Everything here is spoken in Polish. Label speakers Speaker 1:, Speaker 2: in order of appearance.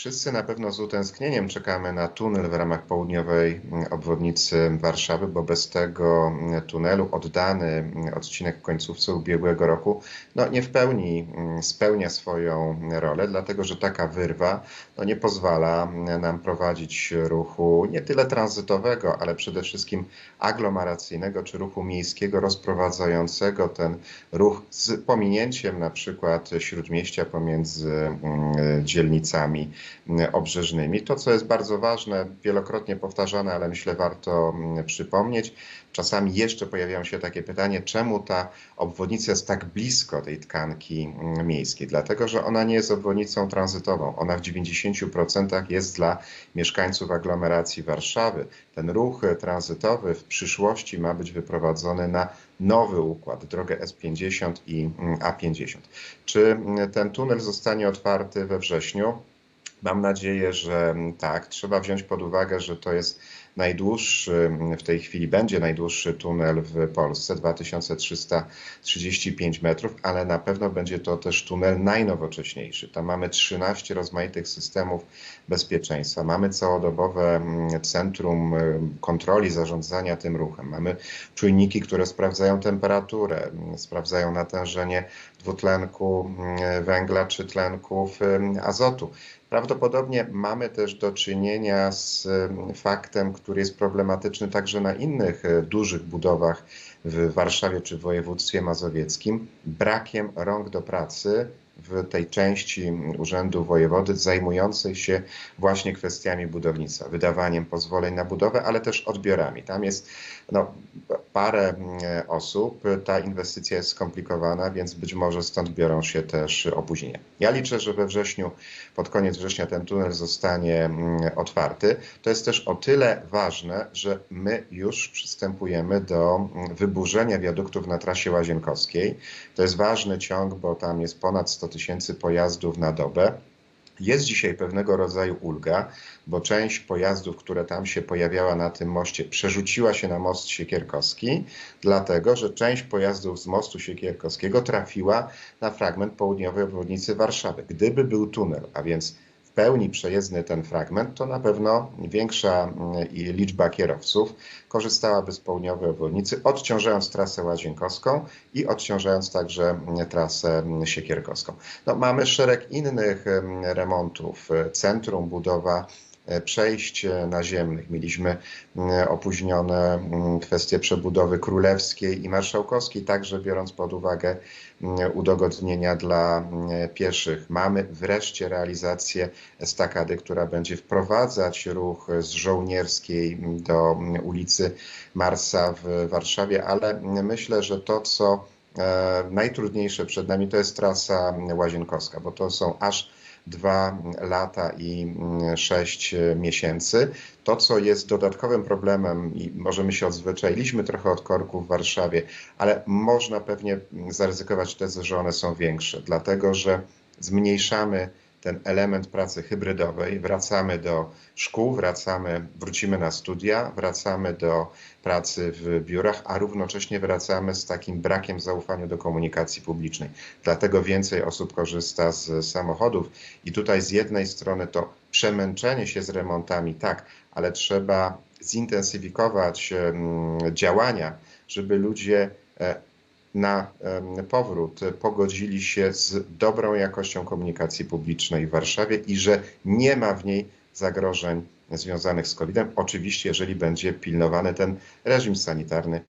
Speaker 1: Wszyscy na pewno z utęsknieniem czekamy na tunel w ramach południowej mm, obwodnicy Warszawy, bo bez tego mm, tunelu oddany mm, odcinek w końcówce ubiegłego roku no, nie w pełni spełnia swoją rolę, dlatego że taka wyrwa no, nie pozwala nam prowadzić ruchu nie tyle tranzytowego, ale przede wszystkim aglomeracyjnego czy ruchu miejskiego rozprowadzającego ten ruch z pominięciem na przykład śródmieścia pomiędzy dzielnicami obrzeżnymi. To, co jest bardzo ważne, wielokrotnie powtarzane, ale myślę warto przypomnieć, czasami jeszcze pojawiają się takie pytanie, czemu ta obwodnica jest tak blisko tej tkanki miejskiej? Dlatego, że ona nie jest obwodnicą tranzytową. Ona w 90% jest dla mieszkańców aglomeracji Warszawy. Ten ruch tranzytowy w przyszłości ma być wyprowadzony na nowy układ, drogę S50 i mm, A50. Czy ten tunel zostanie otwarty we wrześniu? Mam nadzieję, że tak. Trzeba wziąć pod uwagę, że to jest najdłuższy, w tej chwili będzie najdłuższy tunel w Polsce, 2335 metrów, ale na pewno będzie to też tunel najnowocześniejszy. Tam mamy 13 rozmaitych systemów bezpieczeństwa, mamy całodobowe centrum kontroli zarządzania tym ruchem, mamy czujniki, które sprawdzają temperaturę, sprawdzają natężenie dwutlenku węgla czy tlenków azotu. Prawdopodobnie mamy też do czynienia z faktem, który jest problematyczny także na innych e, dużych budowach w Warszawie czy w województwie mazowieckim, brakiem rąk do pracy w tej części Urzędu Wojewody zajmującej się właśnie kwestiami budownictwa, wydawaniem pozwoleń na budowę, ale też odbiorami. Tam jest no, parę mm, osób, ta inwestycja jest skomplikowana, więc być może stąd biorą się też opóźnienia. Ja liczę, że we wrześniu, pod koniec września ten tunel zostanie mm, otwarty. To jest też o tyle ważne, że my już przystępujemy do mm, wyburzenia wiaduktów na trasie łazienkowskiej. To jest ważny ciąg, bo tam jest ponad 100 tysięcy pojazdów na dobę. Jest dzisiaj pewnego rodzaju ulga, bo część pojazdów, które tam się pojawiała na tym moście, przerzuciła się na most Siekierkowski, dlatego że część pojazdów z mostu Siekierkowskiego trafiła na fragment południowej obwodnicy Warszawy. Gdyby był tunel, a więc w pełni przejezdny ten fragment, to na pewno większa mm, liczba kierowców korzystałaby z południowej obwodnicy, odciążając trasę łazienkowską i odciążając także mm, trasę mm, siekierkowską. No, mamy szereg innych remontów. Centrum, budowa przejść e, naziemnych. Mieliśmy opóźnione kwestie przebudowy królewskiej i marszałkowskiej, także biorąc pod uwagę udogodnienia dla pieszych. Mamy wreszcie realizację estakady, która będzie wprowadzać ruch z żołnierskiej do ulicy Marsa w Warszawie, ale myślę, że to, co e, najtrudniejsze przed nami, to jest trasa łazienkowska, bo to są aż dwa lata i mm, sześć miesięcy. To, co jest dodatkowym problemem, i możemy się odzwyczailiśmy trochę od korków w Warszawie, ale można pewnie zaryzykować tezę, że one są większe, dlatego że zmniejszamy ten element pracy hybrydowej, wracamy do szkół, wracamy, wrócimy na studia, wracamy do pracy w biurach, a równocześnie wracamy z takim brakiem zaufania do komunikacji publicznej. Dlatego więcej osób korzysta z samochodów i tutaj z jednej strony to przemęczenie się z remontami, tak, ale trzeba zintensyfikować działania, żeby ludzie e, na powrót pogodzili się z dobrą jakością komunikacji publicznej w Warszawie i że nie ma w niej zagrożeń związanych z COVID-em. Oczywiście, jeżeli będzie pilnowany ten reżim sanitarny